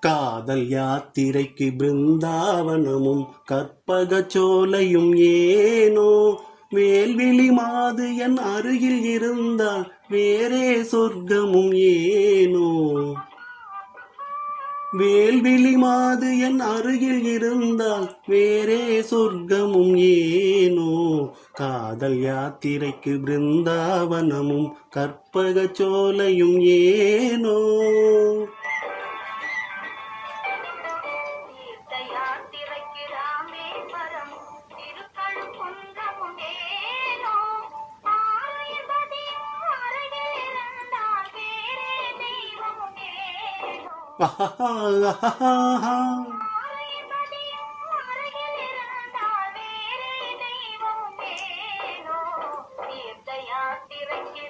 காதல் யாத்திரைக்கு பிருந்தாவனமும் கற்பக சோலையும் ஏனோ? வேல்விழி மாது என் அருகில் இருந்தால் வேறே சொர்க்கமும் ஏனோ? வேல்விழி மாது என் அருகில் இருந்தால் வேறே சொர்க்கமும் ஏனோ? காதல் யாத்திரைக்கு பிருந்தாவனமும் கற்பக சோலையும் ஏனோ? தீர்த்த யாத்திரைக்கு ராமேஸ்வரம் தீர்த்த யாத்திரைக்கு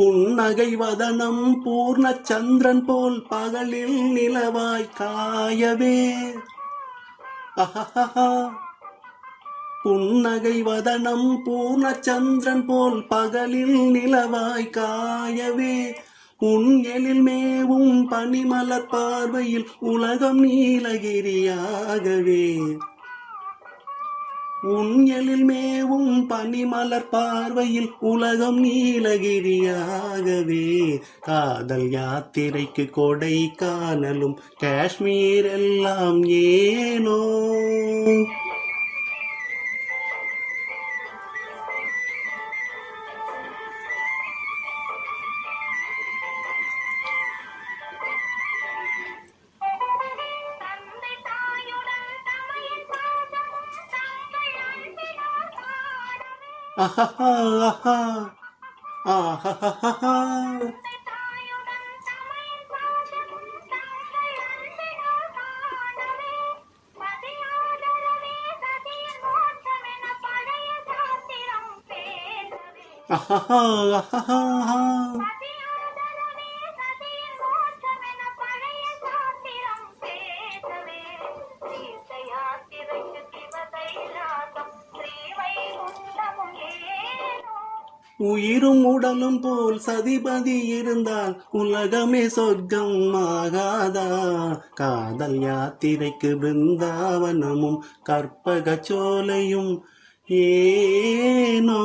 புன்னகை வதனம் பூர்ண சந்திரன் போல் பகலில் நிலவாய் காயவே. புன்னகை வதனம் பூர்ண சந்திரன் போல் பகலில் நிலவாய் காயவே. உன் எழில் மேவும் பனிமலர் பார்வையில் உலகம் நீலகிரியாகவே. உன் எழில் மேவும் பனிமலர் பார்வையில் உலகம் நீலகிரியாகவே. காதல் யாத்திரைக்கு கொடை காணலும் காஷ்மீர் எல்லாம் ஏனோ? 啊哈哈啊哈，啊哈哈哈哈。啊哈哈啊哈哈哈。உயிரும் உடலும் போல் சதிபதி இருந்தால் உலகமே சொர்க்கம் ஆகாதா? காதல் யாத்திரைக்கு பிருந்தாவனமும் கற்பக சோலையும் ஏனோ?